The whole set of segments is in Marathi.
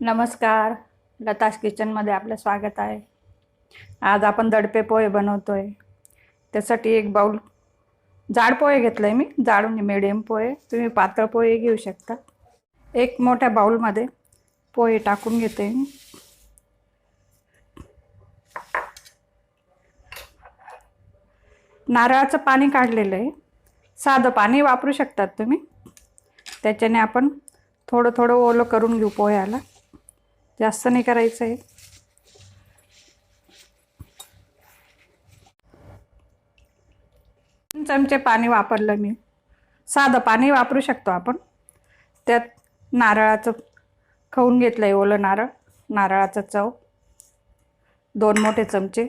नमस्कार. लताश किचनमध्ये आपलं स्वागत आहे. आज आपण दडपे पोहे बनवतो आहे त्यासाठी एक बाऊल जाड पोहे घेतलं आहे मी. जाड म्हणजे मिडियम पोहे. तुम्ही पातळ पोहे घेऊ शकता. एक मोठ्या बाऊलमध्ये पोहे टाकून घेते मी. नारळाचं पाणी काढलेलं आहे. साधं पाणी वापरू शकतात तुम्ही. त्याच्याने आपण थोडं थोडं ओलं करून घेऊ पोह्याला. जास्त नाही करायचं आहे तीन चमचे पाणी वापरलं मी. साधं पाणी वापरू शकतो आपण. त्यात नारळाचं खाऊन घेतलं आहे ओलं नारळ नारळाचं चव. दोन मोठे चमचे.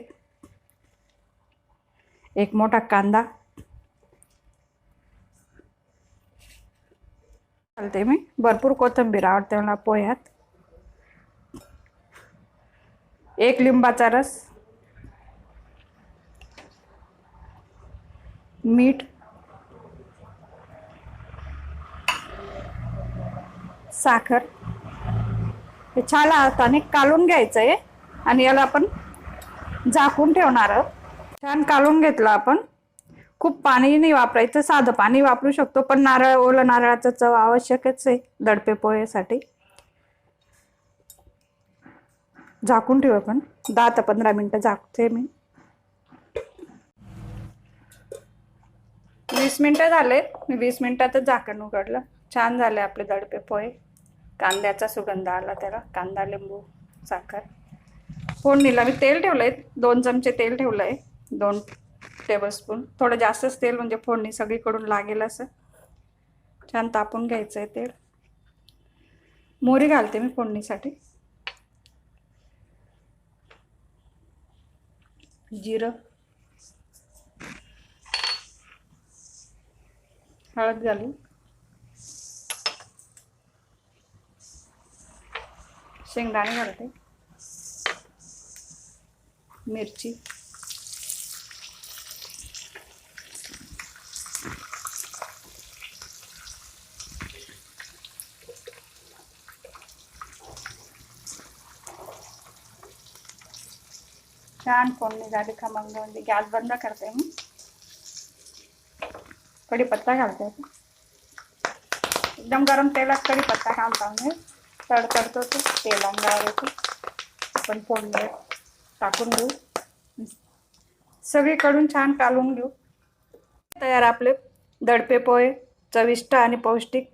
एक मोठा कांदा. चालते मी. भरपूर कोथिंबीर आवडते मला पोह्यात. एक लिंबाचा रस मीठ साखर. हे छान हाताने कालून घ्यायचं आहे आणि याला आपण झाकून ठेवणार आहोत. छान कालून घेतलं आपण. खूप पाणी नाही वापरायचं साधं पाणी वापरू शकतो पण नारळ ओलं नारळाचं चव आवश्यकच आहे दडपे पोहेसाठी झाकून ठेवू आपण. दहा ते पंधरा मिनटं झाकते मी. वीस मिनटं झाले मी वीस मिनटातच झाकण उघडलं. छान झाले आपले दडपे पोहे. कांद्याचा सुगंध आला त्याला. कांदा लिंबू साखर. फोडणीला मी तेल ठेवलं आहे दोन चमचे तेल ठेवलं आहे दोन टेबलस्पून थोडं जास्तच तेल म्हणजे फोडणी सगळीकडून लागेल असं. छान तापून घ्यायचं आहे तेल. मोहरी घालते मी फोडणीसाठी. जिरं. हळद घालू शेंगदाणे घालते. मिरची. छान फोडणी झाली खमंग म्हणजे गॅस बंद करते मी. कढीपत्ता घालते एकदम गरम तेलात कढीपत्ता घालता म्हणजे तडतडतो तो तेल अंगावर येतो. आपण फोडणी टाकून घेऊ. सगळीकडून छान कालून घेऊ. तयार आपले दडपे पोहे चविष्ट आणि पौष्टिक.